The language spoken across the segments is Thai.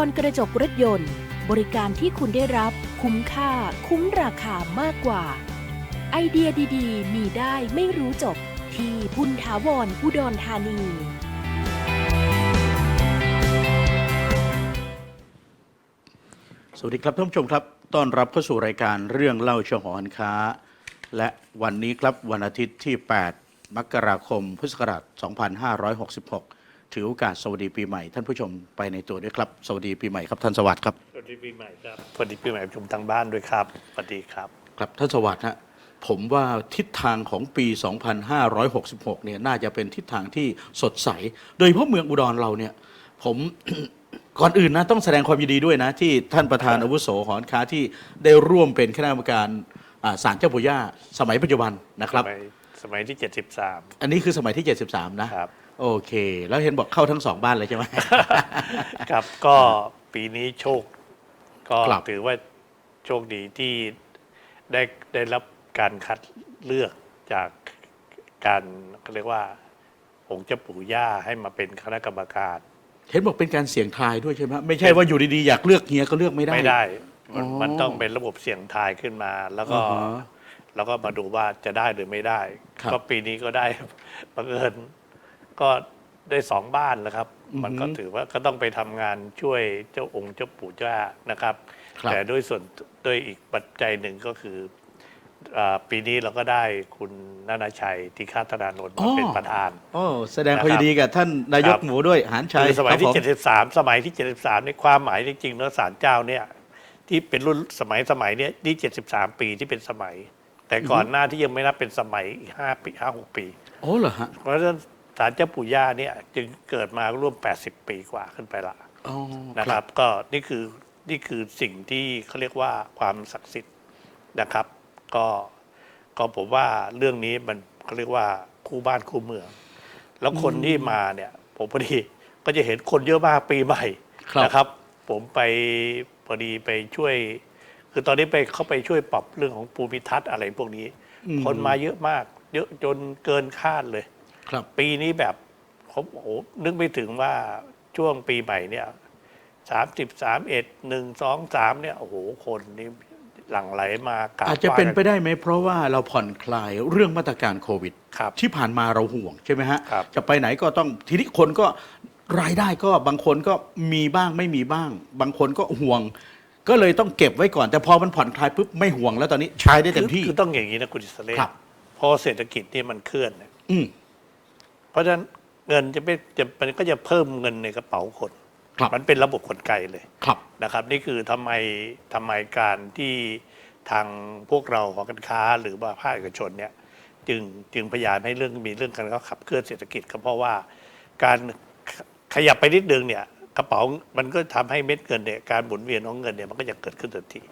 นุนโดยอุดรกระจกรถยนต์ บริการที่คุณได้รับคุ้มค่า คุ้มราคามากกว่า ไอเดียดีๆ มีได้ไม่รู้จบที่บุญถาวรอุดรธานีสวัสดีครับท่านผู้ชมครับ ต้อนรับเข้าสู่รายการเรื่องเล่าเชาวหอการค้า และวันนี้ครับวันอาทิตย์ที่ 8 มกราคม พุทธศักราช 2566 ถือโอกาสสวัสดีปีใหม่ ท่านผู้ชมไปในตัวด้วยครับ สวัสดีปีใหม่ครับท่านสวัสดิ์ครับสวัสดีปีใหม่ครับสวัสดีปีใหม่ผู้ชมทางบ้านด้วยครับสวัสดีครับ ครับท่านสวัสดิ์ฮะผมว่าทิศทางของปี 2566 เนี่ยน่าจะเป็นทิศทางที่สดใส โดยเฉพาะเมืองอุดรเราเนี่ยผม ก่อนอื่นนะต้องแสดงความยินดีด้วยนะ ที่ท่านประธานอาวุโสหอการค้าที่ได้ร่วมเป็นคณะกรรมการอ่าศาลเจ้าปู่ย่าสมัยปัจจุบันนะครับ สมัยสมัยที่ 73 อันนี้คือสมัยที่ 73 นะครับ โอเค แล้วเห็นบอกเข้าทั้งสองบ้านเลยใช่ไหม ครับก็ปีนี้โชค ก็ครับ ถือว่าโชคดีที่ได้ได้รับการคัดเลือกจากการเขาเรียกว่าองค์เจ้าปู่ย่าให้มาเป็นคณะกรรมการ เห็นบอกเป็นการเสี่ยงทายด้วยใช่ไหมไม่ใช่ว่าอยู่ดีๆอยากเลือกเฮียก็เลือกไม่ได้ ไม่ได้มันอ๋อมันต้องเป็นระบบเสี่ยงทายขึ้นมา แล้วก็ อ่าฮะแล้วก็มาดูว่าจะได้หรือไม่ได้ ครับ ก็ปีนี้ก็ได้ บังเอิญ ก็ได้สองบ้านแล้วครับอือฮึมันก็ถือว่าก็ต้องไปทำงานช่วยเจ้าองค์เจ้าปู่เจ้านะครับ ครับ แต่ด้วยส่วนด้วยอีกปัจจัยหนึ่งก็คืออาปีนี้เราก็ได้คุณนานาชัยติฆาธนานนท์มาเป็นประธาน โอ้แสดงความยินดีกับท่านนายกครับหมูด้วยหานชัยคือสมัยที่ ครับผ 73 สมัยที่ 73ในความหมายจริงๆแล้วศาลเจ้าเนี่ยที่เป็นรุ่นสมัยสมัยเนี้ยที่ 73 ปีที่เป็นสมัย แต่ก่อนหน้าที่ยังไม่นับเป็นสมัยอีก5ปี5 6 ปี โอ้เหรอฮะ เพราะฉะนั้น ศาลเจ้าปู่ย่าเนี่ยจึงเกิดมาร่วม 80 ปีกว่าขึ้นไปละอ๋อนะครับ ก็นี่คือนี่คือสิ่งที่เขาเรียกว่าความศักดิ์สิทธิ์นะครับ ก็ก็ผมว่าเรื่องนี้มันเขาเรียกว่าคู่บ้านคู่เมือง แล้วคนที่มาเนี่ยผมพอดีก็จะเห็นคนเยอะมากปีใหม่ครับนะครับ ผมไปพอดีไปช่วย คือตอนนี้ไปเข้าไปช่วยปรับเรื่องของภูมิทัศน์อะไรพวกนี้อืมคนมาเยอะมาก เยอะจนเกินคาดเลย ครับ ปีนี้แบบผมโอ้โหนึกไม่ถึงว่าช่วงปีใหม่เนี่ยสามสิบสามเอ็ดหนึ่งสองสามเนี่ยโอ้โหคนนี่หลั่งไหลมากราบอาจจะเป็นไปหว้ ได้ไหมเพราะว่าเราผ่อนคลายเรื่องมาตรการโควิด ครับที่ผ่านมาเราห่วงใช่ไหมฮะ ครับ จะไปไหนก็ต้องทีนี้คนก็รายได้ก็บางคนก็มีบ้างไม่มีบ้าง บางคนก็ห่วง ก็เลยต้องเก็บไว้ก่อน แต่พอมันผ่อนคลายปุ๊บไม่ห่วงแล้วตอนนี้ใช้ได้เต็มที่ คือคือต้องอย่างนี้นะคุณอิสระครับ พอเศรษฐกิจนี่มันเคลื่อนเนี่ย อืม เพราะฉะนั้นเงินจะไม่จะมันก็จะเพิ่มเงินในกระเป๋าคน ครับมันเป็นระบบกลไกเลยครับ นะครับ นี่คือทำไมทำไมการที่ทางพวกเราของการค้าหรือว่าภาคเอกชนเนี่ยจึงจึงพยายามให้เรื่องมีเรื่องการขับเคลื่อนเศรษฐกิจก็เพราะว่าการขขยับไปนิดนึงเนี่ยกระเป๋ามันก็ทำให้เม็ดเงินเนี่ยการหมุนเวียนของเงินเนี่ยมันก็จะเกิดขึ้นทันที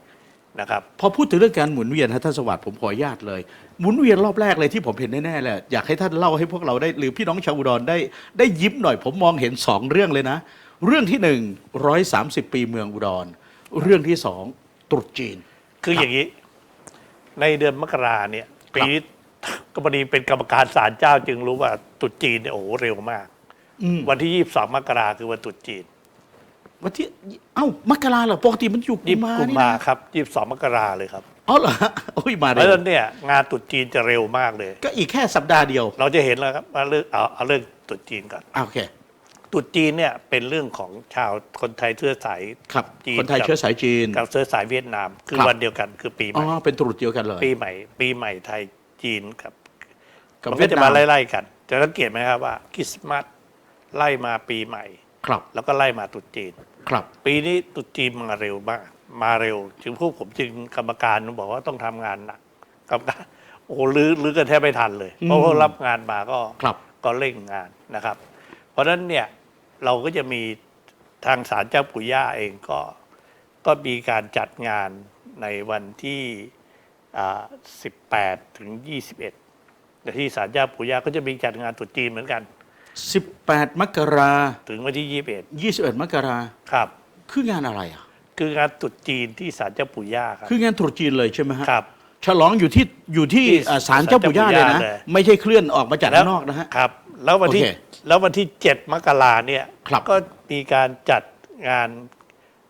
นะครับ พอพูดถึงเรื่องการหมุนเวียนฮะท่านสวัสดิ์ผมขออนุญาตเลย หมุนเวียนรอบแรกเลยที่ผมเห็นแน่ๆเลยอยากให้ท่านเล่าให้พวกเราได้หรือพี่น้องชาวอุดรได้ได้ยิ้มหน่อย ผมมองเห็นสองเรื่องเลยนะ เรื่องที่หนึ่งร้อยสามสิบปีเมืองอุดร เรื่องที่สองตรุษจีน คืออย่างนี้ ในเดือนมกราเนี่ยปีนี้ก็พอดีเป็นกรรมการศาลเจ้าจึงรู้ว่าตรุษจีนเนี่ยโอ้โหเร็วมาก อืมวันที่ยี่สิบสองมกราคือวันตรุษจีน วันที่เอ้ามกราเหรอปกติมันอยู่กุยี่มสิบภากุมนี่ภานะครับยี่สิบสองมกราเลยครับอ๋อเหรอฮะโอ้ยมาเพเร็ราะวฉะนั้นเนี่ยงานตรุษจีนจะเร็วมากเลย ก็อีกแค่สัปดาห์เดียวเราจะเห็นแล้วครับว่าเรื่องเอาเอาเรื่องตรุษจีนก่อนอะโอเคตรุษจีนเนี่ยเป็นเรื่องของชาวคนไทยเชื้อสาย ครับ จีนคนไทยกับ เชื้อสายจีน กับเชื้อสายเวียดนาม คือครับ วันเดียวกันคือปีใหอ๋อม่เป็นตรุษเดียวกันเลยปีใหม่ ปีใหม่ไทยจีนกับ กับมันเวีก็ยดจะนามามไล่ๆกัน จะสังเกตไหมครับว่าคริสต์มาสไล่มาปีใหม่ ครับแล้วก็ไล่มาตรุษจีน ครับ ปีนี้ตรุษจีนมาเร็วมาก มาเร็วจึงพวกผมจึงกรรมการบอกว่าต้องทำงานหนักกรรมการโอ้โหลื้อลื้อกันแทบไม่ทันเลย เพราะว่ารับงานมาก็ครับ ก็เร่งงานนะครับ เพราะฉะนั้นเนี่ยเราก็จะมีทางศาลเจ้าปู่ย่าเองก็ ก็มีการจัดงานในวันที่อ่า18 ถึง 21แต่ที่ศาลเจ้าปู่ย่าก็จะมีจัดงานตรุษจีนเหมือนกัน 18 มกราถึงวันที่ 21 21มกราครับ คืองานอะไรอะ คืองานตรุษจีนที่ศาลเจ้าปู่ย่าครับ คืองานตรุษจีนเลยใช่ไหมฮะครับ ฉลองอยู่ที่อยู่ที่ที่อ่าศาลเจ้าปู่ย่าเลยนะศาลเจ้าปู่ย่าเลย ไม่ใช่เคลื่อนออกมาจากแล้วข้างนอกนะฮะ ครับ แล้ววันที่โอเคแล้ววันที่ 7 มกราเนี่ยครับ ก็มีการจัดงาน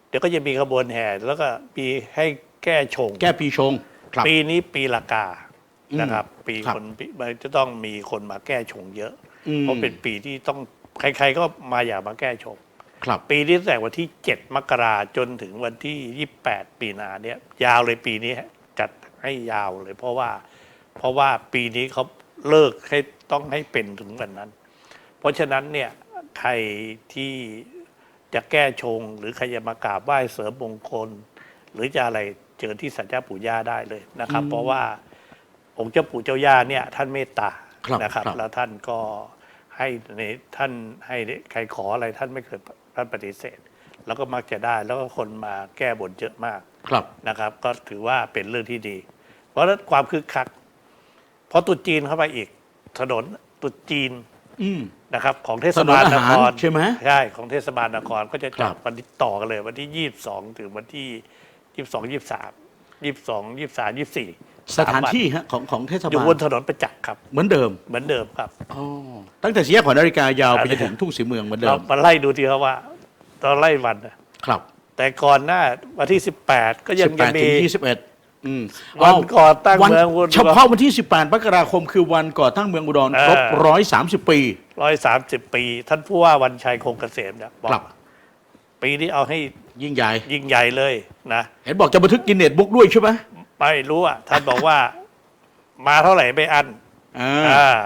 เดี๋ยวก็จะมีขบวนแห่แล้วก็มีให้แก้ชง แก้ปีชงครับ ปีนี้ปีละกาอืมนะครับ ปีครับ คนปีมันจะต้องมีคนมาแก้ชงเยอะ อืม เพราะเป็นปีที่ต้องใครๆก็มาอยากมาแก้ชง ครับ ปีนี้ตั้งแต่วันที่ 7 มกราจนถึงวันที่ 28 ปีหนาเนี่ยยาวเลยปีนี้จัดให้ยาวเลย เพราะว่า เพราะว่าปีนี้เขาเลิกให้ต้องให้เป็นถึงวันนั้น เพราะฉะนั้นเนี่ยใครที่จะแก้ชง หรือใครจะมากราบไหว้เสริมมงคล หรือจะอะไรเจอที่สัญญาปู่ย่าได้เลยนะครับ เพราะว่าองค์เจ้าปู่เจ้าย่าเนี่ยท่านเมตตา ครับนะครับ ครับ แล้วท่านก็ให้ในท่านให้ใครขออะไรท่านไม่เคยท่านปฏิเสธ แล้วก็มักจะได้แล้วก็คนมาแก้บนเยอะมากครับ นะครับ ก็ถือว่าเป็นเรื่องที่ดี เพราะฉะนั้นความคึกคักพอตรุษจีนเข้าไปอีก ถนนตรุษจีน อืม นะครับของเทศบาลถนนนอาคหารรใช่ไหมใช่ของเทศบาลนครก็จะครัจัดบ วันที่ต่อกันเลย วันที่ยี่สิบสองถึงวันที่ยี่สิบสองยี่สิบสามยี่สิบสองยี่สิบสามยี่สิบสี่ สถานที่ฮะของของเทศอยู่บาลบนถนนประจักษ์ครับ เหมือนเดิมเหมือนเดิมครับอ๋อตั้งแต่สี่แยกของนาฬิกายาวไปอะไรจนถึงทุ่งสีเมืองเหมือนเดิเรามมาไล่ดูทีครับว่าตอนไล่วันน่ะครับ แต่ก่อนหน้าวันที่ 18 ก็ยังสิบแปจะดมีถึงยี่สิบเอ็ดอืมวันเาก่อตั้งวันเมืองอุดรเฉพาะวันที่ 18มกราคมคือวันก่อตั้งเมืองอุดรครบเออร้อยสามสิบปีร้อยสามสิบปี ท่านผู้ว่าวันชัยคงเกษมเนี่ยบอครักบปีนี้เอาให้ยิ่งใหญ่ ยิ่งใหญ่เลยนะ เห็นบอกจะบันทึกกินเน็ตบุ๊กด้วยใช่ไหม ไม่รู้อะท่านบอกว่า มาเท่าไหร่ไม่อันอ่าอ่า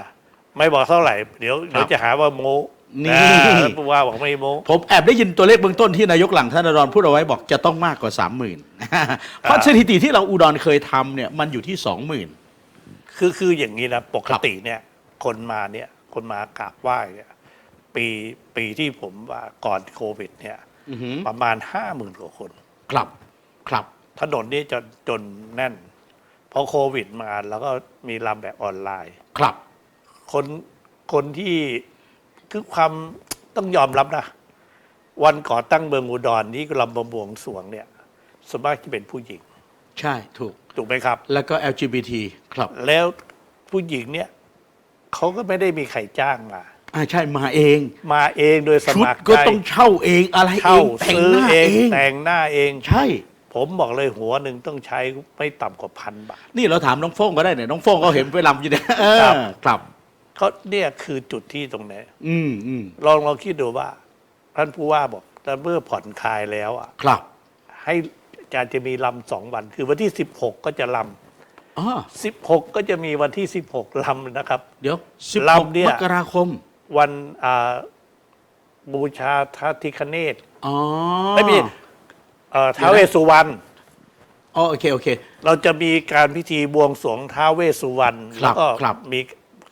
ไม่บอกเท่าไหร่ เดี๋ยวเดี๋ยวจะหาว่าโมนี่ อ่าท่านผู้ว่าบอกไม่โมผมแอบได้ยินตัวเลขเบื้องต้นที่นายกหลังท่านนรพูดเอาไว้บอกจะต้องมากกว่าสามหมื่นเพราะสถิติที่เราอุดรเคยทำเนี่ยมันอยู่ที่สองหมื่น คือคืออย่างนี้นะปกติเนี่ย คนมาเนี่ย คนมากราบไหว้เนี่ย ปีปีที่ผมว่าก่อนโควิด เนี่ย ประมาณห้าหมื่นกว่าคน ครับ ครับ ถนนนี่จนจนแน่นพอโควิดมาแล้วก็มีลำแบบออนไลน์ ครับ คนคนที่คือความต้องยอมรับนะ วันก่อตั้งเมืองอุดรที่ลำบำบวงสรวงเนี่ยส่วนมากจะเป็นผู้หญิง ใช่ถูก ถูกไหมครับ แล้วก็ LGBT ครับ แล้วผู้หญิงเนี่ยเขาก็ไม่ได้มีใครจ้างมา อ่าใช่มาเอง มาเองโดยสชุดมัครก็ใจต้องเช่าเองอะไรเอเช่างแต่งซื้อหน้าเอเองง แต่งหน้าเอง ใช่ ผมบอกเลยหัวหนึ่งต้องใช้ไม่ต่ำกว่าพันบาท นี่เราถามน้องโฟ้งก็ได้เนี่ยน้องโฟ้งก็เห็นไปลำอยู่เนี่ยเออครับ ครับ ก็เนี่ยคือจุดที่ตรงไหนอืมอืมลองลองคิดดูว่าท่านผู้ว่าบอกแต่เมื่อผ่อนคลายแล้วอะครับให้อาจารย์จะมีลำสองวัน คือวันที่สิบหกก็จะลอ๋อำสิบหกก็จะมีวันที่สิบหกลำนะครับ เดี๋ยวสิบหกลำเนี่ย มกราคมวันอ่าบูชาทาธิคเนตอ๋อไม่มี เอ่อท้าวเวสสุวรรณอ๋อโอเคโอเค เราจะมีการพิธีบวงสรวงท้าวเวสสุวรรณครับแล้วก็ครับ มี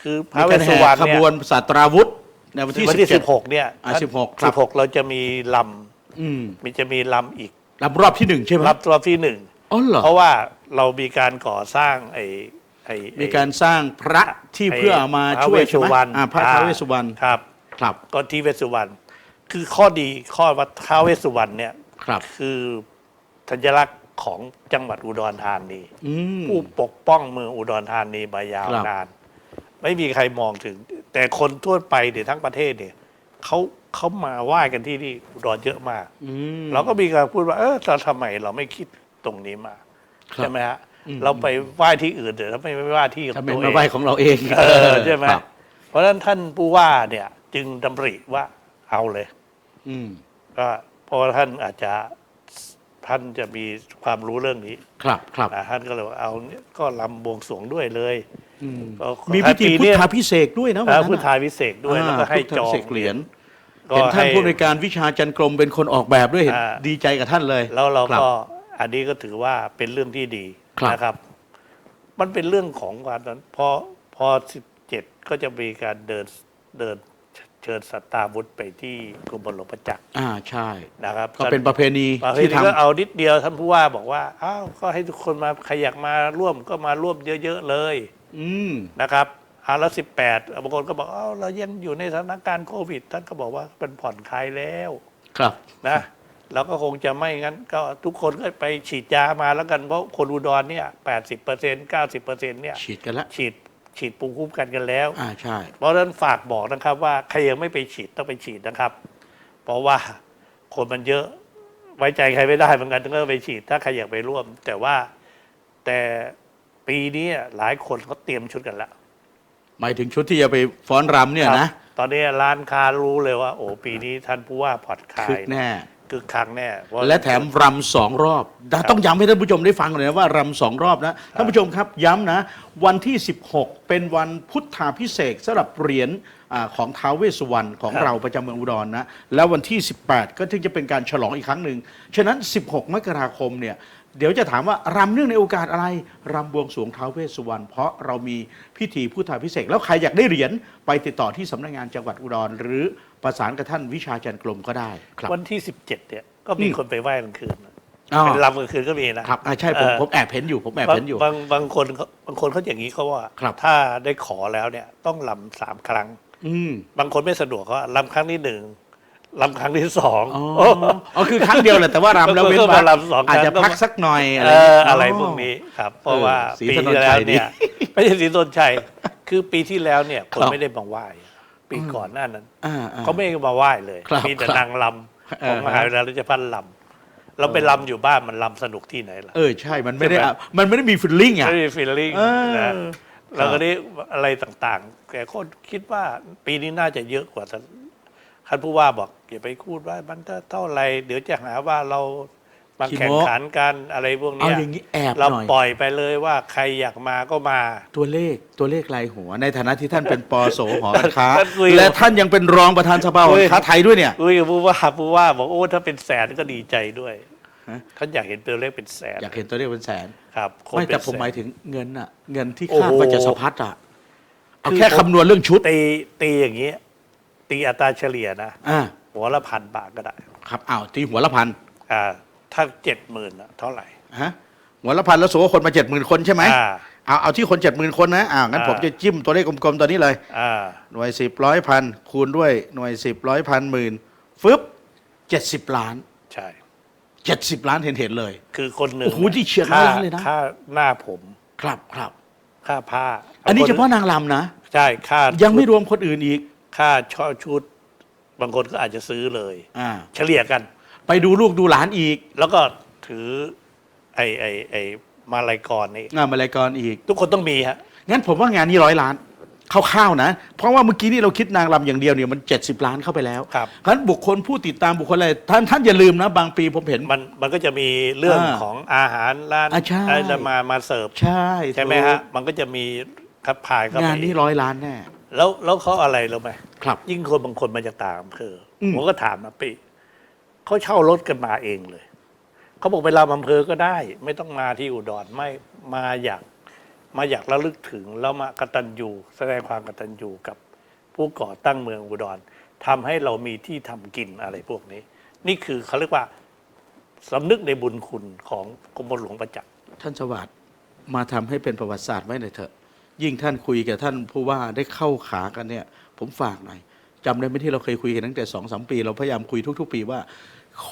คือมีท้าวเวการสสุแห่วรรณขเนี่บยวนศาสตราวุธในวันที่วันที่17สิบหกเนี่ยอ่า16ครับสิบหกเราจะมีลอืมำมีจะมีลำอีกรับรอบที่หนึ่งใช่ไหมรับรอบที่หนึ่งอ๋อเหรอเพราะว่าเรามีการก่อสร้างไอ้ไอ้มีการสร้างพระที่ไเพื่อเอามาท้ช่วยเสใช่ไหมสุวรรณอ่าพระท้าวเวสสุวรรณครับ ครับ ก็ที่เวสสุวรรณคือข้อดีข้อวัดท้าวเวสสุวรรณเนี่ย ครับคือสัญลักษณ์ของจังหวัดอุดรธานีอืม ผู้ปกป้องเมืองอุดรธานีมายาวครับ นาน ไม่มีใครมองถึง แต่คนทั่วไปเนี่ยทั้งประเทศเนี่ยเขาเขามาไหว้กันที่นี่อุดรเยอะมาก อืม เราก็มีการพูดว่า เออเราทำไมเราไม่คิดตรงนี้มาครับ ใช่ไหมฮะอืมเราไปไหว้ที่อื่นแต่ทำไมไม่ไหว้ที่ของถ้าเป็ตันวเอมาง ไหว้ของเราเองเออใช่ไหมครับเพราะฉะนั้นท่านผู้ว่าเนี่ย จึงดำริว่าเอาเลย อืม ก็ เพราะว่าท่านอาจจะท่านจะมีความรู้เรื่องนี้ ครับครับนะท่านก็เลยว่าเอาเนี่ยก็ลำบวงสรวงด้วยเลยอืมก็ขอมีพิธีให้พุทเนี้ยธาพิเศษกด้วยนะวันอ่านั้นพุทธาน่ะวิเศษด้วยแล้วก็ให้พุทธาจอพิงเศษเหรียญก็เห็นท่านให้ ผู้ในวยการวิชาจันกรมเป็นคนออกแบบด้วยเห็นอ่า ดีใจกับท่านเลยแล้วเราคบ ก็อันนี้ก็ถือว่าเป็นเรื่องที่ดีครับ นะครับ มันเป็นเรื่องของการนั้นพอพอสิบเจ็ดก็จะมีการเดินเดิน เชิญสัตตาวุธไปที่กรมหลวงประจักษ์อ่าใช่ นะครับก็เป็นประเพณีประเพที่ณีทำก็เอานิดเดียวท่านผู้ว่าบอกว่าอ้าวก็ให้ทุกคนมาใครอยากมาร่วมก็มาร่วมเยอะ ๆ เลยอืม นะครับอาละสิบแปดบางคนก็บอกอ้าวเรายังอยู่ในสถานการณ์โควิด ท่านก็บอกว่าเป็นผ่อนคลายแล้วครับ นะเราก็คงจะไม่งั้น ก็ทุกคนก็ไปฉีดยามาแล้วกันเพราะคนอุดรเนี่ยแปดสิบเปอร์เซ็นต์เก้าสิบเปอร์เซ็นต์เนี่ย ฉีดกันละ ฉีด ฉีดภูมิคุ้มกันกันแล้ว อ่าใช่ เพราะฉะนั้นฝากบอกนะครับ ว่าใครยังไม่ไปฉีดต้องไปฉีดนะครับ เพราะว่าคนมันเยอะไว้ใจใครไม่ได้เหมือนกันต้องไปฉีด ถ้าใครอยากไปร่วม แต่ว่าแต่ปีนี้หลายคนเขาเตรียมชุดกันแล้วหมายถึงชุดที่จะไปฟ้อนรำเนี่ยครับนะ ตอนนี้ร้านค้ารู้เลยว่า โอ้ปีนี้ท่านผู้ว่าผ่อนคลาคึยกแน่ คึกคักแน่เพราะและแถมรำสองรอบนะต้องย้ำให้ท่านผู้ชมได้ฟังเลยนะว่ารำสองรอบนะท่านผู้ชมครับย้ำนะ วันที่ 16 เป็นวันพุทธาพิเศษกสำหรับเหรียญอาของท้าวเวสสุวรรณของครับเราประจำเมืองอุดรนะ แล้ววันที่ 18 ก็ถึงจะเป็นการฉลองอีกครั้งหนึ่งฉะนั้น 16 มกราคมเนี่ยเดี๋ยวจะถามว่ารำเนื่องในโอกาสอะไรรำบวงสรวงท้าวเวสสุวรรณเพราะเรามีพิธีพุทธาพิเศษกแล้วใครอยากได้เหรียญไปติดต่อที่สำนักงานจังหวัดอุดรหรือ ประสานกับท่านวิชาจันทร์กลมก็ได้ครับ วันที่สิบเจ็ดเนี่ยก็มีอืมคนไปไหว้กลางคืนนะอ๋อ เป็นรำกลางคืนก็มีนะครับอ่าใช่ผมเอ่อผมแอบเห็นอยู่ผมแอบบางเห็นอยู่ บางบางคนเขาบางคนเขาอย่างนี้เขาว่าครับ ถ้าได้ขอแล้วเนี่ยต้องลำสามครั้ง อืมบางคนไม่สะดวกก็ลำครั้งที่หนึ่งลำครั้งที่สอง อ๋ออ๋อคือครั้งเดียวแหละแต่ว่ารำแล้วเว้นก็วัมากรำสองครั้ง อาจจะพักสักหน่อยเออะไร ออะไรพวกนี้ครับ เพราะว่าศรีปีถนนที่ชัแล้วยเนี่ยไม่ใช่ศรีถนนชัย คือปีที่แล้วเนี่ยคนครับ ไม่ได้มาไหว้ ปีก่อนหน้านั้นอ่าอ่า เขาไม่มาไหว้เลย ครับมีแต่ครับนางลำของเออมหาวิทยาลัยราชภัฏลำเราไปลำอยู่บ้านมันลำสนุกที่ไหนล่ะ เออใช่มันไม่ได้ใช่ไหมอะมันไม่ได้มีฟิลลิ่งอะ ไม่มีฟีลลิ่งเออนะแล้วก็นี่อะไรต่างๆแกก็คิดว่าปีนี้น่าจะเยอะกว่าท่านท่านผู้ว่าบอกอย่าไปพูดว่ามันเท่าไรเดี๋ยวจะหาว่าเรา มาขี้โม้แข่งขันกันอะไรพวกเอาเนี้ยอย่างนี้แอบเราหน่อยปล่อยไปเลยว่าใครอยากมาก็มา ตัวเลขตัวเลขลายหัว ในฐานะที่ท่านเป็นปโสหอการค้าท่านคุยและท่านยังเป็นรองประธานสภาหอคุยการค้าไทยด้วยเนี่ยคุยกับผู้ว่าผู้ว่าบอกโอ้ถ้าเป็นแสนก็ดีใจด้วยฮะท่านอยากเห็นตัวเลขเป็นแสน อยากเห็นตัวเลขเป็นแสนครับคนไม่เป็แต่นผมแสนหมายถึงเงินอะเงินที่โอ้คาดโหว่าจะสะพัดอะเอาคือแค่ผมคำนวณเรื่องชุดตีตีอย่างนี้ ตีอัตราเฉลี่ยนะอ่าหัวละพันบาทก็ได้ ครับอ้าวตีหัวละพันอ่า ถ้าเจ็ดหมื่นเท่าไหร่ฮะหัวละพันแล้วสมมติว่าคนมาเจ็ดหมื่นคนใช่ไหมอ่า เอาเอาที่คนเจ็ดหมื่นคนนะอ่างั้นอ่า ผมจะจิ้มตัวเลขกลมๆตัวนี้เลย อ่าหน่วยสิบร้อยพันคูณด้วยหน่วยสิบร้อยพันหมื่นฟึบเจ็ดสิบล้านใช่ เจ็ดสิบล้านเห็นเห็นๆเลย คือคนหนึ่งโอ้โหที่เฉียดค่าล้านเลยนะ ค่าหน้าผมครับครับ ค่าผ้าอันนี้บงคเฉพาะนางรำนะ ใช่ค่ายัยังไม่รวมคนอื่นอีกค่าช่อชุด บางคนก็อาจจะซื้อเลย อ่าเฉลี่ยกัน ไปดูลูกดูหลานอีกแล้วก็ถือไอไอไอมาลายกรนี่งานมาลายกรอีก ทุกคนต้องมีฮะ งั้นผมว่างานนี้ร้อยล้านคร่าวๆนะ เพราะว่าเมื่อกี้นี่เราคิดนางรำอย่างเดียวเนี่ยมัน 70 ล้านเข้าไปแล้วครับเพราะฉะนั้นบุคคลผู้ติดตามบุคคลอะไรท่านท่านอย่าลืมนะ บางปีผมเห็น มันมันก็จะมีเรื่องอ่าของอาหารร้านอ่าใช่ อะไรจะมามาเสิร์ฟใช่ใช่ไหมฮะ มันก็จะมีคับพายเข้าไปงานนี้ร้อยล้านแน่ แล้วแล้วเขาอะไรรู้ไหมครับ ยิ่งคนบางคนมาจากต่างอำเภออม ผมก็ถามนะปี เขาเช่ารถกันมาเองเลยเขาบอกไปรำอำเภอก็ได้ ไม่ต้องมาที่อุดรไม่มาอยากมาอยากระลึกถึงแล้วมากตัญญูแสดงความกตัญญูกับผู้ก่อตั้งเมืองอุดรทำให้เรามีที่ทำกินอะไรพวกนี้ นี่คือเขาเรียกว่าสำนึกในบุญคุณของกรมหลวงประจักษ์ท่านสวัสดิ์มาทำให้เป็นประวัติศาสตร์ไว้หน่อยเถอะ ยิ่งท่านคุยกับท่านผู้ว่าได้เข้าขากันเนี่ย ผมฝากหน่อยจำได้ไหมที่เราเคยคุยกันตั้งแต่สองสามปี เราพยายามคุยทุก ๆ ปีว่า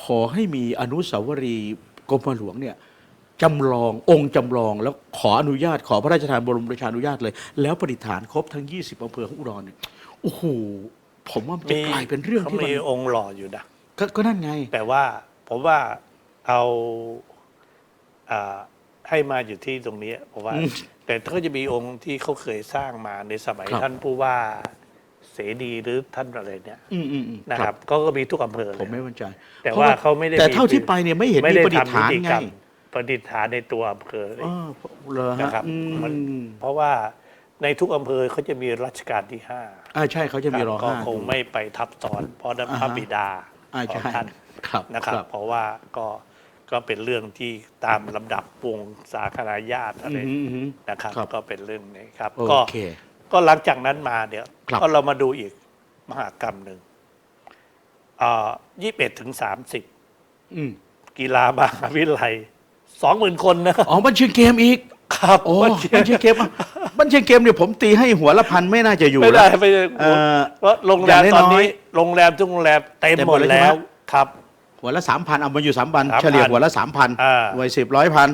ขอให้มีอนุสาวรีย์กรมหลวงเนี่ยจำลององค์จำลอง แล้วขออนุญาตขอพระราชทานบรมราชานุญาตเลย แล้วประดิษฐานครบทั้ง 20อำเภอของอุดรเนี่ยโอ้โหผมว่ามันจะกลายเป็นเรื่องเขาที่มันมีองค์หล่ออยู่นะก็ก็นั่นไง แต่ว่าผมว่าเอาอ่าให้มาอยู่ที่ตรงนี้เพราะว่าอืมแต่เขาจะมีองค์ที่เขาเคยสร้างมาในสมัยครับ ท่านผู้ว่าเสดีหรือท่านอะไรเนี่ยอืมอืมอืมนะครับก็ก็มีทุกอำเภอเลยผมไม่มั่นใจแต่ว่าเขาไม่ได้แต่มีเท่าที่ไปเนี่ยไม่เห็นไม่มีได้ประดิษทำฐานพิธีไงกรรมประดิษฐานในตัวอำเภอเลยอ๋อเหรอฮะนะครับอืมมันเพราะว่าในทุกอำเภอเขาจะมีรัชกาลที่ห้าอ่าใช่เขาจะมีรอก็ห้าคงไม่ไปทับซ้อน เพราะนั้นอ่าฮะพระบิดาอ่าของใช่ท่านครับนะครับ เพราะว่าก็ก็เป็นเรื่องที่ตามลำดับวงสาคณาญาติอะไรอืมอืมอืมนะครับครับ ก็เป็นเรื่องนี้ครับโอก็เคก็หลังจากนั้นมาเดี๋ยว ครับก็เรามาดูอีกมหากรรมหนึ่งยี่สิบเอ็ดถึงสามสิบอืมกีฬามหาวิทยาลัยสองหมื่นคนนะครับอ๋อบัญชีเกมอีก ครับโอ้บับัญญชีชีเกมอะบัญชีเกมเนี่ยผมตีให้หัวละพันไม่น่าจะอยู่ไม่ได้แล้วไม่ได้เอ่อเพราะโรงแรมอย่างตอนน้อยนี้โรงแรมทุกโรงแรมเต็มเต็มหหมมดดเลยใช่ไหมแล้วครับ หัวละสามพันเอามาอยู่สามพัน3,000เฉลี่ยหัวละสามพันอ่าหน่วยสิบร้อยพัน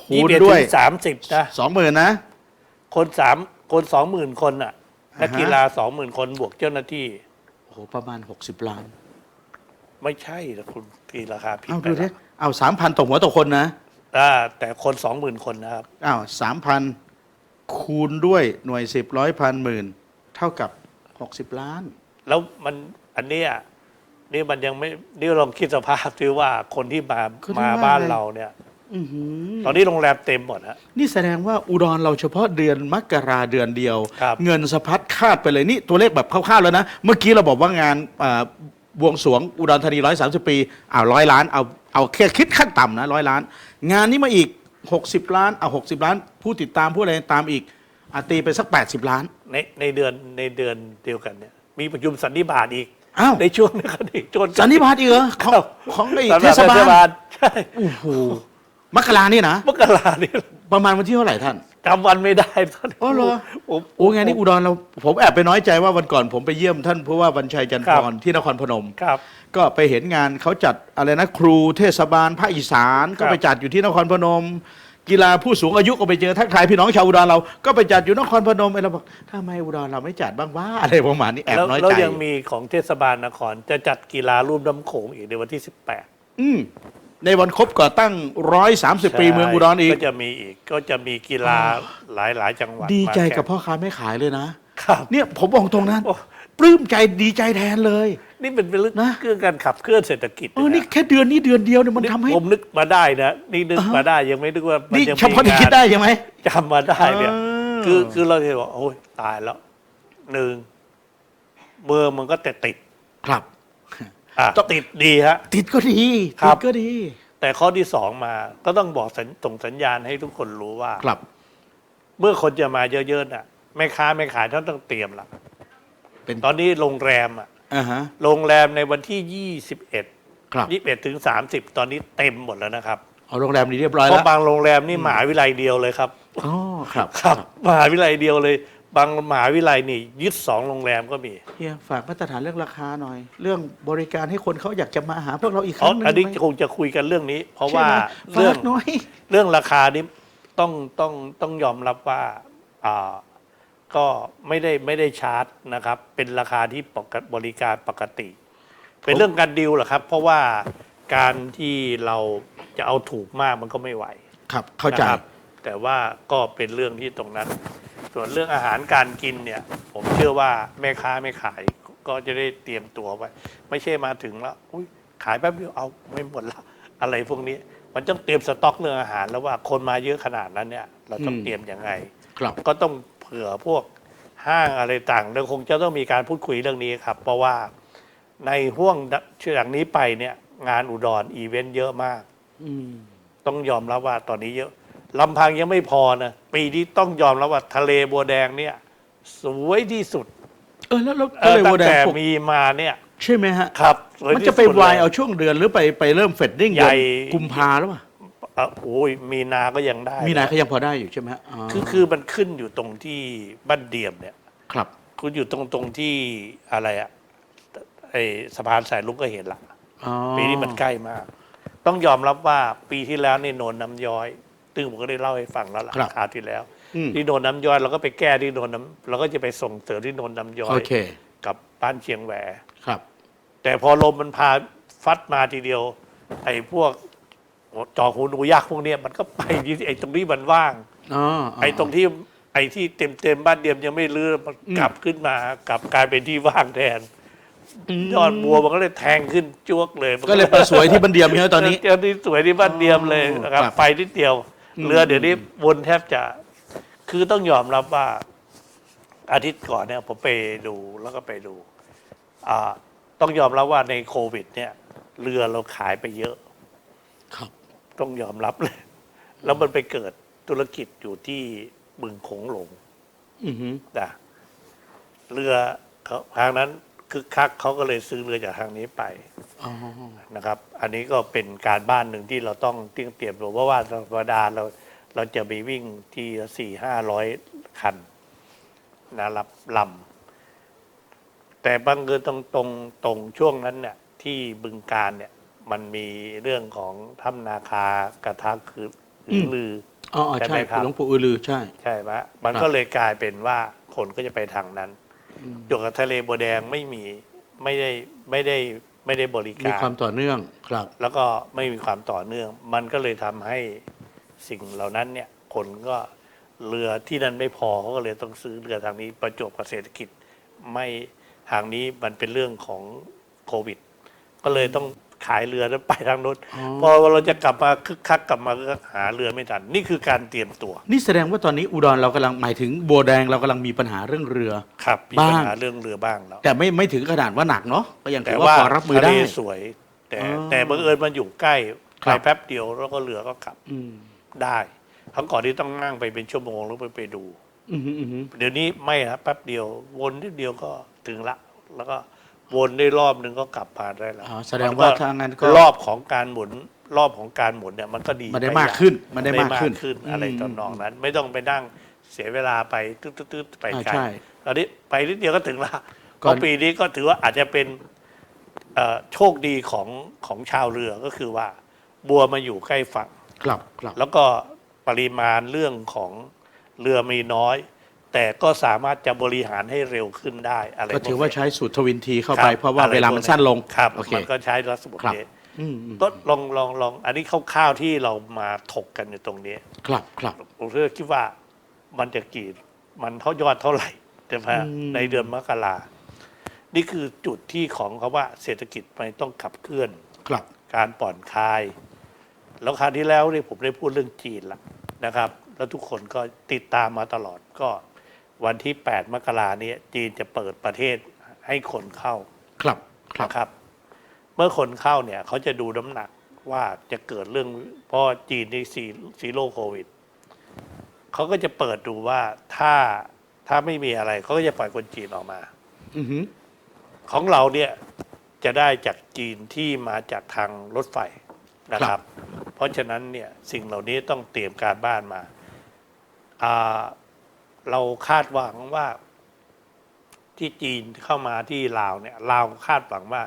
คูยี่ณสิบเอ็ดด้ถึวยงสามสิบนะสองหมื่นนะ คนสามคนสองหมื่นคนน่ะ นักอ่าฮะกีฬาสองหมื่นคนบวกเจ้าหน้าที่ โอ้โหประมาณหกสิบล้าน ไม่ใช่นะคุณตีราคาผิดเอาไปดูดิแล้วเอาสามพันต่อหัวต่อคนนะ อ่าแต่คนสองหมื่นคนนะครับ อ้าวสามพันคูณด้วยหน่วยสิบร้อยพันหมื่นเท่ากับหกสิบล้าน แล้วมันอันเนี้ยนี่มันยังไม่นี่ลองคิดสภาพที่ว่าคนที่มาก็ถึงมาว่าบ้านไง เราเนี่ยอื้อหือ ตอนนี้โรงแรมเต็มหมดฮะ นี่แสดงว่าอุดรเราเฉพาะเดือนมกราเดือนเดียว ครับ เงินสะพัดคาดไปเลยนี่ตัวเลขแบบคร่าวๆแล้วนะ เมื่อกี้เราบอกว่างานอ่าบวงสรวงอุดรธานีร้อยสามสิบปีอ้าวร้อยล้านเอาเอาแค่คิดขั้นต่ำนะร้อยล้าน งานนี้มาอีก60ล้านเอา60ล้าน ผู้ติดตามผู้อะไรตามอีกอาตีไปสัก80ล้าน ในในเดือนในเดือนเดียวกันเนี่ย มีประชุมสันนิบาตอีกอ้าว ในช่วงนี้ก็อีกจนสันนิบาตอีกเหรอของของไอ้สำหเทรับศบาล ใช่ โอ้โห มกรานี่นะ มกรานี่ประมาณวันที่เท่าไหร่ท่าน จำวันไม่ได้ตอนนี้อ๋อเหรอ ผมโอ้ไงานนี่อุดรเราผมแอบไปน้อยใจว่าวันก่อนผมไปเยี่ยมท่านผู้ว่าวันชัยจันทครับร์ที่นครพนม ครับ ก็ไปเห็นงานเขาจัดอะไรนะครูเทศบาลภาคอีสานก็ไปจัดอยู่ที่นครพนม กีฬาผู้สูงอายุก็ไปเจอทักทายพี่น้องชาวอุดรเรา ก็ไปจัดอยู่นครพนมไอ้เราบอกทำไมอุดรเราไม่จัดบ้างว่าอะไรประมาณนี้แอบแล้วน้อยแล้วใจยังมีของเทศบาลนครจะจัดกีฬารุ่มน้ำโขงอีกในวันที่ 18 อืม ในวันครบก่อตั้งร้อยสามสิบปีเมืองอุดรอีก ก็จะมีอีกก็จะมีกีฬาหลายหลายๆจังหวัดดีใจมาแข่งกับพ่อค้าแม่ขายเลยนะ ครับเนี่ยผมบอกตรงนั้นโอ้ปลื้มใจดีใจแทนเลย นี่เป็นเรื่องนะเครื่องการขับเคลื่อนเศรษฐกิจเออนี่แค่เดือนนี้เดือนเดียวเนี่ยมันทำให้ ผมนึกมาได้นะ นี่นึกอ่าฮะมาได้ยังไม่นึกว่ามันี่ยังเฉพาะที่มีงคิดได้ใช่ไหม จำมาได้เนี่ย อ่า คือคือเราจะบอกโอ้ยตายแล้วหนึ่งเมืองมันก็แต่ติด ครับ อะต้อง ติดดีฮะ ติดก็ดีครัติบ ดก็ดีแต่ข้อที่สองมาก็ต้องบอกสัญส่งสัญญาณให้ทุกคนรู้ว่า ครับ เมื่อคนจะมาเยอะๆน่ะแม่ค้าแม่ขายท่านต้องเตรียมละเป็นตอนนี้โรงแรมอะอ่าฮะโรงแรมในวันที่ 21 ครับ21ถึง30 ตอนนี้เต็มหมดแล้วนะครับเอาโรงแรมนี้เรียบร้อยเพแล้วราะบางโรงแรมนี่มหาวิทยาลัยเดียวเลยครับ อ๋อครับ ครับมหาวิทยาลัยเดียวเลย บางมหาวิทยาลัยนี่ยึดสองโรงแรมก็มีเฮียฝากมาตรฐานเรื่องราคาหน่อย เรื่องบริการให้คนเขาอยากจะมาหาพวกเราอีกคอ๋อรั้งหนึงอันนี้ไหมคงจะคุยกันเรื่องนี้ เพราะใช่ว่าไหมเรื่องฝากหน่อยเรื่องราคานี้ต้องต้องต้องยอมรับว่าอ่าก็ไม่ได้ไม่ได้ชาร์จนะครับ เป็นราคาที่ปกติบริการปกติ เป็นเรื่องการดิวเหรอครับ เพราะว่าการที่เราจะเอาถูกมากมันก็ไม่ไหว ครับเข้าใจ นะครับแต่ว่าก็เป็นเรื่องที่ตรงนั้น ส่วนเรื่องอาหารการกินเนี่ย ผมเชื่อว่าแม่ค้าไม่ขายก็จะได้เตรียมตัวไว้ ไม่ใช่มาถึงแล้วอุ๊ยขายแป๊บเดียวเอาไม่หมดละอะไรพวกนี้ มันต้องเตรียมสต็อกเรื่องอาหาร แล้วว่าคนมาเยอะขนาดนั้นเนี่ย เราต้องอืมเตรียมยังไงครับก็ต้องเผื่อพวกห้างอะไรต่างเราคงจะต้องมีการพูดคุยเรื่องนี้ครับ เพราะว่าในห่วงจากนี้ไปเนี่ย งานอุดรอีเวนต์เยอะมากอืมต้องยอมรับว่าตอนนี้เยอะ ลำพังยังไม่พอนะปีนี้ต้องยอมรับว่าทะเลบัวแดงเนี่ย สวยที่สุดเออแล้วแล้วเออทะเลตั้บัวงแดงแต่พวกมีมาเนี่ยใช่ไหมฮะ ครับสวยมันที่จะไปสุดวายลเอาช่วงเดือนหรือไปไปเริ่มเฟดดิ้งใหญ่เดือนกุมภาแล้วป่ะเอ่อโอ้ยมีนาก็ยังได้มีนาก็ยังพอได้อยู่ใช่ไหมฮะอ๋อคือคือมันขึ้นอยู่ตรงที่บ้านเดียมเนี่ย ครับ คุณอยู่ตรงตรงที่อะไรอะไอสะพานสายลุกก็เห็นละอ๋อปีนี้มันใกล้มาก ต้องยอมรับว่าปีที่แล้วนี่โนนน้ำย้อย ซึ่งผมก็ได้เล่าให้ฟังแล้วล่ะครับคราวที่แล้วอืม ที่โนนน้ำย้อยเราก็ไปแก้ที่โนนน้ำเราก็จะไปส่งเสริมที่โนนน้ำย้อโอยเคกับบ้านเชียงแหว ครับ แต่พอลมมันพาฟัดมาทีเดียว ไอ้พวกจอหูหนูยักษ์พวกเนี้ยมันก็ไปที่ไอ้ตรงนี้มันว่าง อ๋อไอ้ตรงที่ไอ้ที่เต็มเต็มๆบ้านเดียมยังไม่รื้อมันอืมกลับขึ้นมากลับกลายเป็นที่ว่างแทนมยอดบัวมันก็เลยแทงขึ้นจ้วกเลยมันก็เลยไปสวยที่บันเดียมใช่ไหมตอนนี้ เจอที่สวยที่บ้านเดียมเลยนะครับครับ ไปนิดเดียวอืม เรือเดี๋ยวนี้วนแทบจะ คือต้องยอมรับว่า อาทิตย์ก่อนเนี่ย ผมไปดูแล้วก็ไปดู อ่า ต้องยอมรับว่าในโควิด เนี่ย เรือเราขายไปเยอะ ครับ ต้องยอมรับเลย แล้วมันไปเกิดธุรกิจอยู่ที่บึงโขงหลง อือหือนะเรือเขาทางนั้น คือคักเขาก็เลยซื้อเรือจากทางนี้ไปอ๋อนะครับ อันนี้ก็เป็นการบ้านหนึ่งที่เราต้องเตรียมเตรียมตัวเพราะว่าธรรมดาเราเราจะมีวิ่งที่สี่ห้าร้อยคันนะรับลำแต่บางเกินตรงตรงตรงช่วงนั้นเนี่ยที่บึงการเนี่ยมันมีเรื่องของถ้ำนาคากระทะคือหรือลืออ๋ออ๋อใช่ใช่ไหมครับหลวงปู่อือลือใช่ ใช่ไหมมันครับก็เลยกลายเป็นว่าคนก็จะไปทางนั้น อืมจวกกับทะเลบัวแดงไม่มีไม่ได้ไม่ได้ไม่ได้บริมีการ ความต่อเนื่องครับ แล้วก็ไม่มีความต่อเนื่อง มันก็เลยทำให้สิ่งเหล่านั้นเนี่ยคนก็เรือที่นั่นไม่พอเขาก็เลยต้องซื้อเรือทางนี้ประจวบกับเศรษฐกิจ ไม่ทางนี้มันเป็นเรื่องของโควิด ก็เลยต้อง ขายเรือแล้วไปทางนู้นอ๋อพอเราจะกลับมาคึกคักกลับมาก็หาเรือไม่ทัน นี่คือการเตรียมตัว นี่แสดงว่าตอนนี้อุดรเรากำลังหมายถึงบัวแดงเรากำลังมีปัญหาเรื่องเรือครับมีบ้างปัญหาเรื่องเรือบ้างแล้วแต่ไม่ไม่ถึงขนาดว่าหนักเนาะก็ยังแต่ถือว่าว่าพอรับมือทะได้เลสวย แต่อ๋อแต่บังเอิญมันอยู่ใกล้ครัไปบแป๊บเดียวแล้วก็เรือก็กลับอืมได้ครั้งก่อนที่ต้องนั่งไปเป็นชั่วโมงแล้วไปไปดูอืมอืมอืมเดี๋ยวนี้ไม่ครับแป๊บเดียววนนิดเดียวก็ถึงละ แล้วก็ วนได้รอบหนึ่งก็กลับมาได้แล้วอ๋อแสดงว่าทางนั้นก็ รอบของการหมุนรอบของการหมุนเนี่ยมันก็ดีมันได้ปมากขึ้นมันได้ได้มากมากขึ้นขึ้นอะไรอืมตอนนองนั้น ไม่ต้องไปนั่งเสียเวลาไปตืดๆๆไปอ่าไกลใช่ตอนนี้ไปนิดเดียวก็ถึงละก่อนก็ปีนี้ก็ถือว่าอาจจะเป็นเอ่อโชคดีของของชาวเรือก็คือว่า บัวมาอยู่ใกล้ฝั่งครับครับแล้วก็ปริมาณเรื่องของเรือมีน้อย แต่ก็สามารถจะบริหารให้เร็วขึ้นได้อะไรก็ถือว่าใช้สูตรทวินทีเข้าคบไปเพราะว่าอไเวลามันสั้นลงครับโอเคมันก็ใช้รัศมีครับนี้อืมอืมก็ลองลองลองอันนี้คร่าวๆที่เรามาถกกันในตรงนี้ ครับครับผมเลือกคิดว่ามันจะกี่มันเท่ายอดเท่าไหร่แต่ว่าอืมในเดือนมกรานี่คือจุดที่ของเขาว่าเศรษฐกิจมันต้องขับเคลื่อนครับการผ่อนคลาย แล้วคราวที่แล้วนี่ผมได้พูดเรื่องจีนละนะครับ แล้วทุกคนก็ติดตามมาตลอดก็ วันที่ 8 มกรานี้จีนจะเปิดประเทศให้คนเข้าครับครับนะครับ เมื่อคนเข้าเนี่ยเขาจะดูน้ำหนักว่าจะเกิดเรื่องเพราะจีนนี่ซีซีโร่โควิดเขาก็จะเปิดดูว่าถ้าถ้าไม่มีอะไรเขาก็จะปล่อยคนจีนออกมาอือหือของเราเนี่ยจะได้จากจีนที่มาจากทางรถไฟนะครับ เพราะฉะนั้นเนี่ยสิ่งเหล่านี้ต้องเตรียมการบ้านมาอ่า เราคาดหวังว่าที่จีนเข้ามาที่ลาวเนี่ยลาวคาดหวังว่า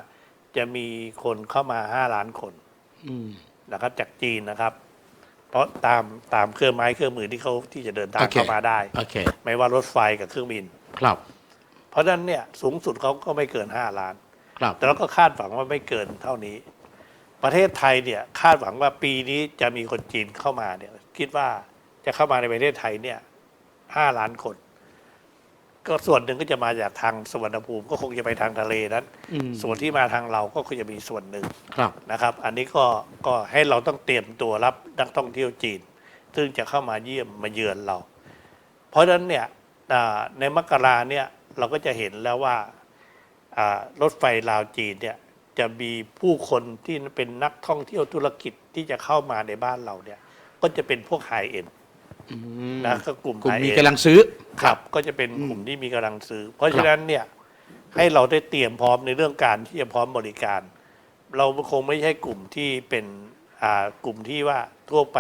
จะมีคนเข้ามาห้าล้านคนอืมนะครับ จากจีนนะครับ เพราะตามตามเครื่องไม้เครื่องมือที่เขาที่จะเดินทางโอเคเข้ามาได้โอเคไม่ว่ารถไฟกับเครื่องบิน ครับ เพราะฉะนั้นเนี่ยสูงสุดเขาก็ไม่เกินห้าล้าน ครับ แต่เราก็คาดหวังว่าไม่เกินเท่านี้ ประเทศไทยเนี่ย คาดหวังว่าปีนี้จะมีคนจีนเข้ามาเนี่ย คิดว่าจะเข้ามาในประเทศไทยเนี่ย ห้าล้านคน ก็ส่วนหนึ่งก็จะมาจากทางสวรรณภูมิ ก็คงจะไปทางทะเลนั้น อืมส่วนที่มาทางเราก็คงจะมีส่วนหนึ่ง ครับ นะครับ อันนี้ก็ก็ให้เราต้องเตรียมตัวรับนักท่องเที่ยวจีน ซึ่งจะเข้ามาเยี่ยมมาเยือนเรา เพราะฉะนั้นเนี่ยอ่าในมกราเนี่ยเราก็จะเห็นแล้วว่าอ่ารถไฟลาวจีนเนี่ยจะมีผู้คนที่เป็นนักท่องเที่ยวธุรกิจที่จะเข้ามาในบ้านเราเนี่ยก็จะเป็นพวกไฮเอ็นอืม นะก็กลุ่มกลุ่ม high มี end กำลังซื้อ ครับก็จะเป็นกลุ่มที่มีกำลังซื้อ เพราะฉะนั้นเนี่ยให้เราได้เตรียมพร้อมในเรื่องการที่จะพร้อมบริการ เราคงไม่ใช่กลุ่มที่เป็นอ่ากลุ่มที่ว่าทั่วไป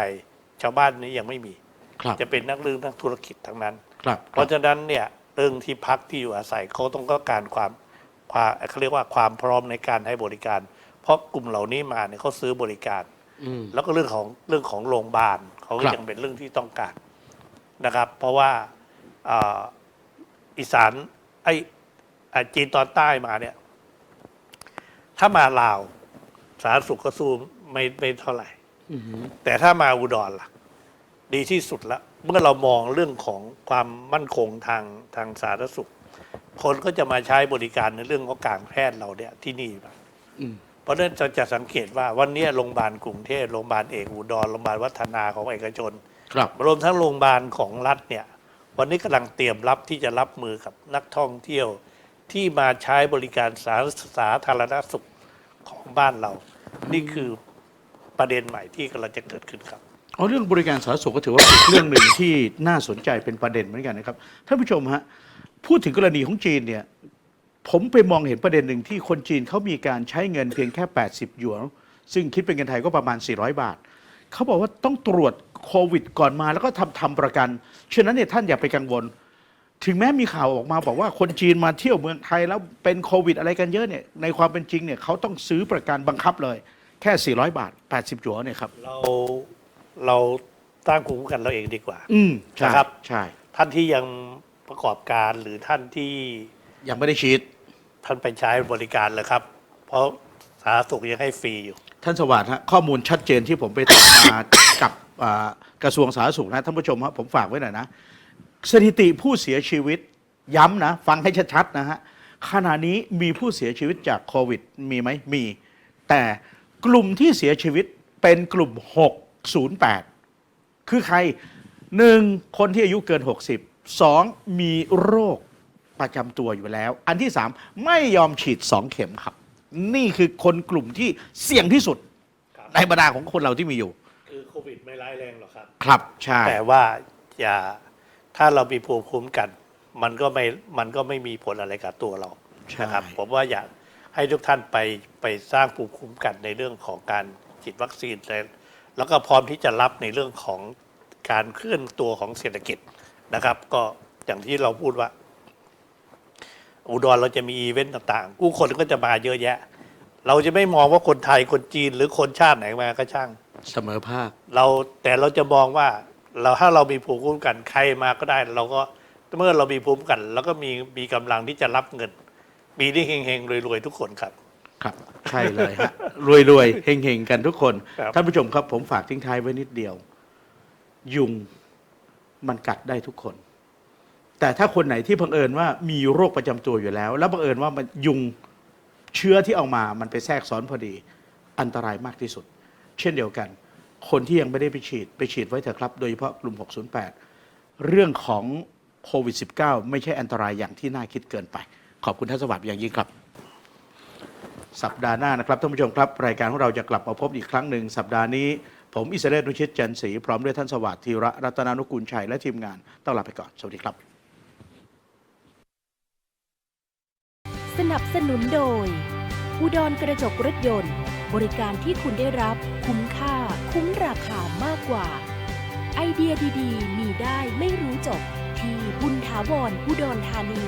ชาวบ้านนี้ยังไม่มี ครับจะเป็นนักเรื่องนักธุรกิจทั้งนั้น ครับเพราะฉะนั้นเนี่ยเรื่องที่พักที่อยู่อาศัยเขาต้องการความความเขาเรียกว่าความพร้อมในการให้บริการ เพราะกลุ่มเหล่านี้มาเนี่ยเขาซื้อบริการ อืม แล้วก็เรื่องของเรื่องของโรงพยาบาล เขาก็ครับ ยังเป็นเรื่องที่ต้องการนะครับ เพราะว่าอ่าอีสานไออ่าจีนตอนใต้มาเนี่ย ถ้ามาลาว สาธารณสุขก็สู้ไม่ไม่เท่าไหร่ อือหือ แต่ถ้ามาอุดรล่ะ ดีที่สุดละ เมื่อเรามองเรื่องของความมั่นคงทางทางสาธารณสุข คนก็จะมาใช้บริการในเรื่องของการแพทย์เราเนี่ยที่นี่อืม เพราะฉะนั้นเราจะสังเกตว่าวันนี้โรงพยาบาลกรุงเทพโรงพยาบาลเอกอุดรโรงพยาบาลวัฒนาของเอกชนครับรวมทั้งโรงพยาบาลของรัฐเนี่ยวันนี้กำลังเตรียมรับที่จะรับมือกับนักท่องเที่ยวที่มาใช้บริการสาสาธารณสุขของบ้านเรา นี่คือประเด็นใหม่ที่กำลังจะเกิดขึ้นครับเอาเรื่องบริการสาธารณสุขก็ถือว่าเป็นเรื่องหนึ่งที่น่าสนใจเป็นประเด็นเหมือนกันนะครับท่านผู้ชมฮะพูดถึงกรณีของจีนเนี่ย ผมไปมองเห็นประเด็นหนึ่งที่คนจีนเขามีการใช้เงินเพียงแค่ 80 หยวน ซึ่งคิดเป็นเงินไทยก็ประมาณ 400 บาท เขาบอกว่าต้องตรวจโควิดก่อนมาแล้วก็ทำทำประกัน ฉะนั้นเนี่ยท่านอย่าไปกังวล ถึงแม้มีข่าวออกมาบอกว่าคนจีนมาเที่ยวเมืองไทยแล้วเป็นโควิดอะไรกันเยอะเนี่ย ในความเป็นจริงเนี่ยเขาต้องซื้อประกันบังคับเลย แค่ 400 บาท 80 หยวนเนี่ยครับ เราเราตั้งภูมิคุ้มกันเราเองดีกว่า อืมใช่นะครับ ใช่ ท่านที่ยังประกอบการหรือท่านที่ยังไม่ได้ฉีด ท่านไปใช้บริการเลยครับ เพราะสาธารณสุขยังให้ฟรีอยู่ ท่านสวัสดิ์ฮะข้อมูลชัดเจนที่ผมไปตามมา กับอ่ากระทรวงสาธารณสุขนะท่านผู้ชมฮะผมฝากไว้หน่อยนะ สถิติผู้เสียชีวิตย้ำนะ ฟังให้ชัดๆนะฮะขณะนี้มีผู้เสียชีวิตจากโควิดมีไหมมี แต่กลุ่มที่เสียชีวิตเป็นกลุ่ม 608 คือใครหนึ่งคนที่อายุเกิน 60สองมีโรค ประจำตัวอยู่แล้ว อันที่สามไม่ยอมฉีดสองเข็มครับ นี่คือคนกลุ่มที่เสี่ยงที่สุดครับในบรรดาของคนเราที่มีอยู่ คือโควิดไม่ร้ายแรงหรอกครับ ครับใช่ แต่ว่าอย่าถ้าเรามีภูมิคุ้มกัน มันก็ไม่มันก็ไม่มีผลอะไรกับตัวเราใช่ นะครับ ผมว่าอยากให้ทุกท่านไปไปสร้างภูมิคุ้มกันในเรื่องของการฉีดวัคซีนและแล้วก็พร้อมที่จะรับในเรื่องของการเคลื่อนตัวของเศรษฐกิจนะครับ ก็อย่างที่เราพูดว่า อุดรเราจะมีอีเวนต์ต่างๆผู้คนก็จะมาเยอะแยะ เราจะไม่มองว่าคนไทยคนจีนหรือคนชาติไหนมาก็ช่าง เสมอภาค เราแต่เราจะมองว่าเราถ้าเรามีภูมิคุ้มกันใครมาก็ได้ เราก็เมื่อเรามีภูมิคุ้มกันแล้วก็มีมีกำลังที่จะรับเงินมีที่เฮงๆรวยๆทุกคนครับ ครับ ใช่เลยฮะ รวยรวยๆเฮงเฮงๆกันทุกคน ครับ ท่านผู้ชมครับผมฝากทิ้งท้ายไว้นิดเดียว ยุงมันกัดได้ทุกคน แต่ถ้าคนไหนที่บังเอิญว่ามีโรคประจำตัวอยู่แล้ว แล้วบังเอิญว่ามันยุงเชื้อที่เอามามันไปแทรกซ้อนพอดี อันตรายมากที่สุด เช่นเดียวกัน คนที่ยังไม่ได้ไปฉีดไปฉีดไว้เถอะครับ โดยเฉพาะกลุ่ม 608 เรื่องของโควิด -19 ไม่ใช่อันตรายอย่างที่น่าคิดเกินไป ขอบคุณท่านสวัสดิ์อย่างยิ่งครับ สัปดาห์หน้านะครับท่านผู้ชมครับ รายการของเราจะกลับมาพบอีกครั้งหนึ่งสัปดาห์นี้ ผมอิสระเดชนุชิตจันทร์ศรีพร้อมด้วยท่านสวัสดิ์ธีระรัตนานุกูลชัยและทีมงานต้องลาไปก่อนสวัสดีครับ สนับสนุนโดย อุดรกระจกรถยนต์ บริการที่คุณได้รับคุ้มค่าคุ้มราคามากกว่า ไอเดียดีๆ มีได้ไม่รู้จบ ที่บุญถาวรอุดรธานี